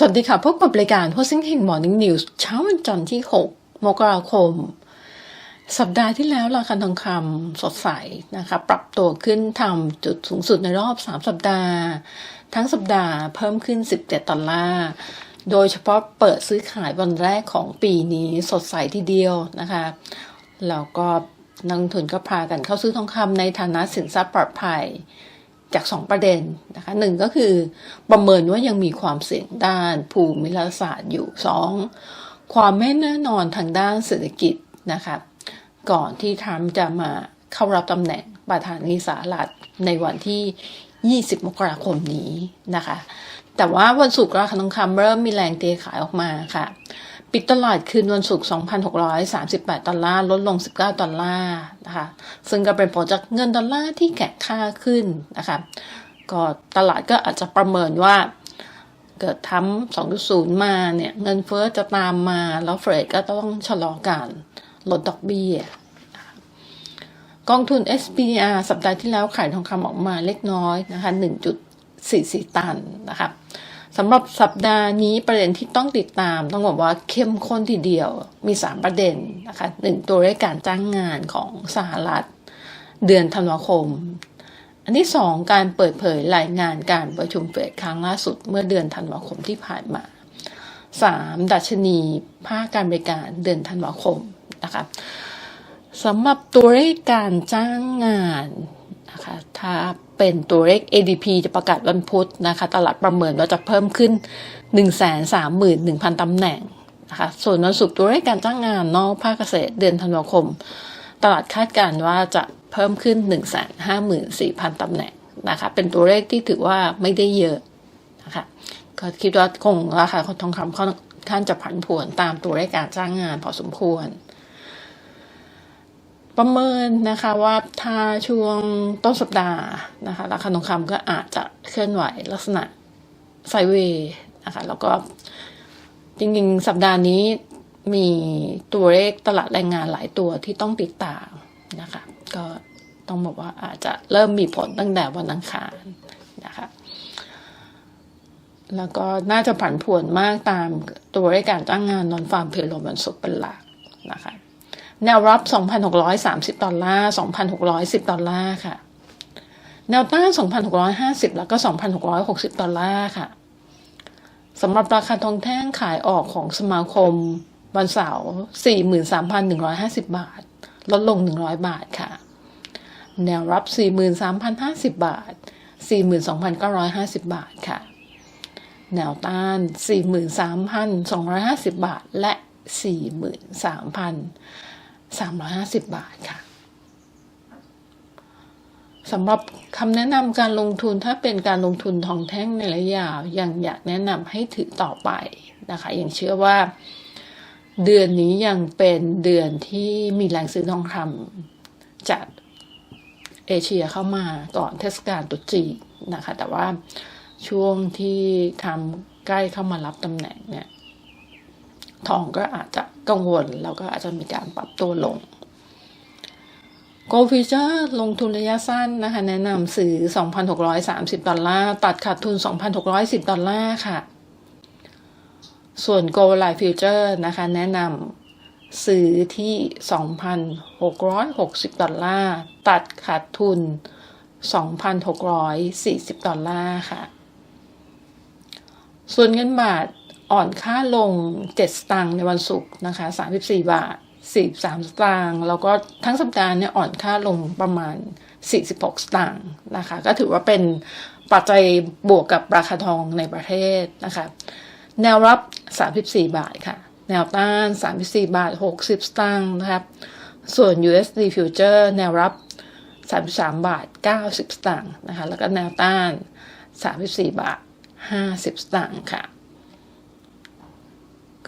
สวัสดีค่ะ พบกับรายการ h o s i n g h e n Morning News เช้าวันจันทร์ที่ 6 มกราคม สัปดาห์ที่แล้วราคาทองคำสดใสนะคะ ปรับตัวขึ้นทำจุดสูงสุดในรอบ 3 สัปดาห์ ทั้งสัปดาห์เพิ่มขึ้น 17ดอลลาร์โดยเฉพาะเปิดซื้อขายวันแรกของปีนี้สดใสทีเดียวนะคะ แล้วก็นักลงทุนก็พากันเข้าซื้อทองคำในฐานะสินทรัพย์ปลอดภัย จาก 2 ประเด็นนะคะหนึ่งก็คือประเมินว่ายังมีความเสี่ยงด้านภูมิรัฐศาสตร์อยู่ 2. ความไม่แน่นอนทางด้านเศรษฐกิจนะคะก่อนที่ทรัมป์จะมาเข้ารับตำแหน่งประธานาธิบดีสหรัฐในวันที่ 20 มกราคมนี้นะคะ แต่ว่าวันศุกร์ราคาทองคำเริ่มมีแรงเทขายออกมาค่ะ ปิดตลาดคืนวันศุกร์ 2,638 ดอลลาร์ ลดลง 19 ดอลลาร์นะคะ ซึ่งก็เป็นผลจากเงินดอลลาร์ที่แข็งค่าขึ้นนะคะ ก็ตลาดก็อาจจะประเมินว่าเกิดทำ2.0 มาเนี่ย เงินเฟ้อจะตามมา แล้วเฟดก็ต้องชะลอการลดดอกเบี้ย กองทุน SPR สัปดาห์ที่แล้วขายทองคำออกมาเล็กน้อยนะคะ 1.44 ตันนะคะ สำหรับสัปดาห์นี้ประเด็นที่ต้องติดตามต้องบอกว่าเข้มข้นทีเดียวมี 3 ประเด็นนะคะหนึ่งตัวเลขการจ้างงานของสหรัฐ เดือนธันวาคม อันที่ 2 การเปิดเผยรายงานการประชุมเฟดครั้งล่าสุดเมื่อเดือนธันวาคมที่ผ่านมา 3. ดัชนีภาคการบริการเดือนธันวาคมนะคะสำหรับตัวเลขการจ้างงานนะคะถ้า เป็นตัวเลข ADP จะประกาศวันพุธนะคะ ตลาดประเมินว่าจะเพิ่มขึ้น 131,000ตำแหน่งนะคะ ส่วนวันศุกร์ตัวเลขการจ้างงานนอกภาคเกษตรเดือนธันวาคม ตลาดคาดการณ์ว่าจะเพิ่มขึ้น 154,000ตำแหน่งนะคะ เป็นตัวเลขที่ถือว่าไม่ได้เยอะนะคะก็คิดว่าคงราคาทองคำค่อนข้างจะผันผวนตามตัวเลขการจ้างงานพอสมควร ประเมินนะคะว่าถ้าช่วงต้นสัปดาห์นะคะราคาทองคำก็อาจจะเคลื่อนไหวลักษณะไซเวย์นะคะแล้วก็จริงๆ สัปดาห์นี้มีตัวเลขตลาดแรงงานหลายตัวที่ต้องติดตามนะคะก็ต้องบอกว่าอาจจะเริ่มมีผลตั้งแต่วันอังคารนะคะแล้วก็น่าจะผันผวนมากตามตัวเลขการจ้างงานนอนฟาร์มเพโลมันสุดเป็นหลักนะคะ แนวรับ 2,630 ดอลลาร์ 2,610 ดอลลาร์ค่ะ แนวต้าน 2,650 แล้วก็ 2,660 ดอลลาร์ค่ะ สำหรับราคาทองแท่งขายออกของสมาคมวันเสาร์ 43,150 บาท ลดลง 100 บาทค่ะ แนวรับ 43,050 บาท 42,950 บาทค่ะ แนวต้าน 43,250 บาท และ 43,000 43,350 บาทค่ะสำหรับคำแนะนำการลงทุนถ้าเป็นการลงทุนทองแท่งในระยะยาวยังอยากแนะนำให้ถือต่อไปนะคะยังเชื่อว่า เดือนนี้ยังเป็นเดือนที่มีแรงซื้อทองคำจากเอเชียเข้ามาก่อนเทศกาลตรุษจีนนะคะ แต่ว่าช่วงที่ทำใกล้เข้ามารับตำแหน่งเนี่ย ทองก็อาจจะกังวล แล้วก็อาจจะมีการปรับตัวลงโกลฟิเจอร์ลงทุนระยะสั้นนะคะ แนะนำซื้อ 2,630 ดอลลาร์ ตัดขาดทุน 2,610 ดอลลาร์ค่ะ ส่วน Gold Life Future นะคะ แนะนำซื้อที่ 2,660 ดอลลาร์ ตัดขาดทุน 2,640 ดอลลาร์ค่ะ ส่วนเงินบาท อ่อนค่าลง 7 สตางค์ในวันศุกร์นะคะ 34 บาท 43 สตางค์แล้วก็ทั้งสัปดาห์เนี่ยอ่อนค่าลงประมาณ 46 สตางค์นะคะ ก็ถือว่าเป็นปัจจัยบวกกับราคาทองในประเทศนะคะ แนวรับ 34 บาทค่ะ แนวต้าน 34 บาท 60 สตางค์นะครับ ส่วน USD Future แนวรับ 33 บาท 90 สตางค์นะคะ แล้วก็แนวต้าน 34 บาท 50 สตางค์ค่ะ